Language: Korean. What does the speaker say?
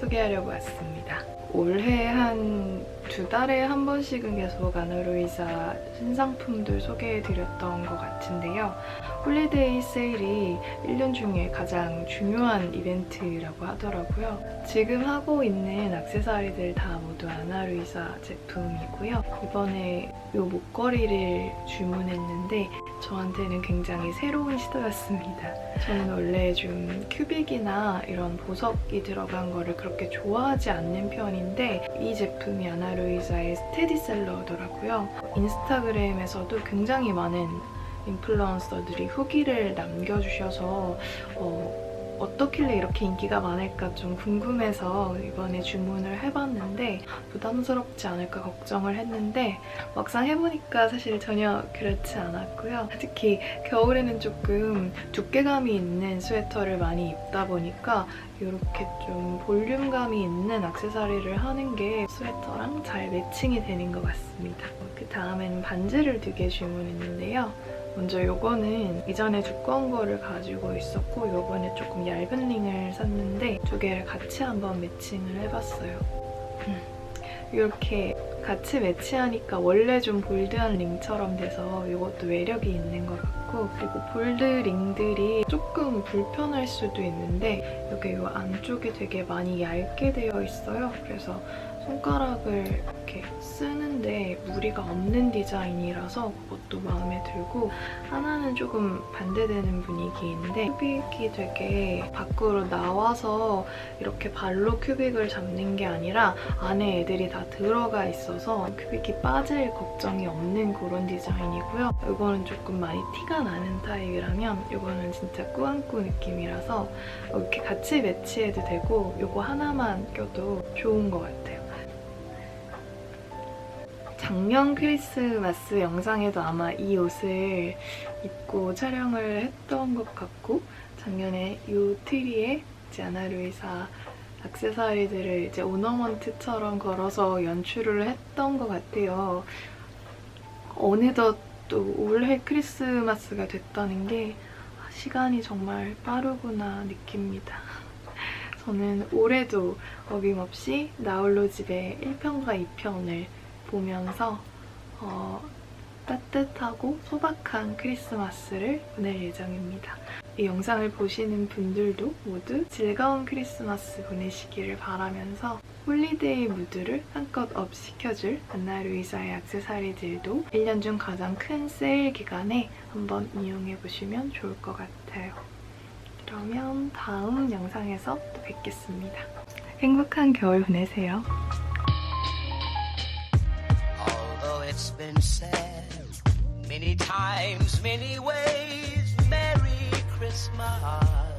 소개하려고 왔습니다. 올해 한 두 달에 한 번씩은 계속 아나루이사 신상품들 소개해드렸던 것 같은데요. 홀리데이 세일이 1년 중에 가장 중요한 이벤트라고 하더라고요. 지금 하고 있는 액세서리들 다 모두 아나루이사 제품이고요. 이번에 이 목걸이를 주문했는데 저한테는 굉장히 새로운 시도였습니다. 저는 원래 좀 큐빅이나 이런 보석이 들어간 거를 그렇게 좋아하지 않는 편인데 이 제품이 아나루이사의 스테디셀러더라고요. 인스타그램에서도 굉장히 많은 인플루언서들이 후기를 남겨주셔서 어, 어떻길래 이렇게 인기가 많을까 좀 궁금해서 이번에 주문을 해봤는데 부담스럽지 않을까 걱정을 했는데 막상 해보니까 사실 전혀 그렇지 않았고요. 특히 겨울에는 조금 두께감이 있는 스웨터를 많이 입다 보니까 이렇게 좀 볼륨감이 있는 액세서리를 하는 게 스웨터랑 잘 매칭이 되는 것 같습니다. 그 다음에는 반지를 두 개 주문했는데요. 먼저 이거는 이전에 두꺼운 거를 가지고 있었고 이번에 조금 얇은 링을 샀는데 두 개를 같이 한번 매칭을 해봤어요. 음, 이렇게 같이 매치하니까 원래 좀 볼드한 링처럼 돼서 이것도 매력이 있는 것 같고 그리고 볼드 링들이 조금 불편할 수도 있는데 여기 이 안쪽이 되게 많이 얇게 되어 있어요. 그래서 손가락을 이렇게 쓰는데 무리가 없는 디자인이라서 그것도 마음에 들고 하나는 조금 반대되는 분위기인데 큐빅이 되게 밖으로 나와서 이렇게 발로 큐빅을 잡는 게 아니라 안에 애들이 다 들어가 있어서 큐빅이 빠질 걱정이 없는 그런 디자인이고요. 이거는 조금 많이 티가 나는 타입이라면 이거는 진짜 꾸안꾸 느낌이라서 이렇게 같이 매치해도 되고 이거 하나만 껴도 좋은 것 같아요. 작년 크리스마스 영상에도 아마 이 옷을 입고 촬영을 했던 것 같고 작년에 이 트리에 아나루이사 액세서리들을 이제 오너먼트처럼 걸어서 연출을 했던 것 같아요. 어느덧 또 올해 크리스마스가 됐다는 게 시간이 정말 빠르구나 느낍니다. 저는 올해도 어김없이 나홀로 집의 1편과 2편을 보면서 어, 따뜻하고 소박한 크리스마스를 보낼 예정입니다. 이 영상을 보시는 분들도 모두 즐거운 크리스마스 보내시기를 바라면서 홀리데이 무드를 한껏 업시켜줄 안나루이사의 액세서리들도 1년 중 가장 큰 세일 기간에 한번 이용해보시면 좋을 것 같아요. 그러면 다음 영상에서 또 뵙겠습니다. 행복한 겨울 보내세요. Been said many times, many ways, Merry Christmas.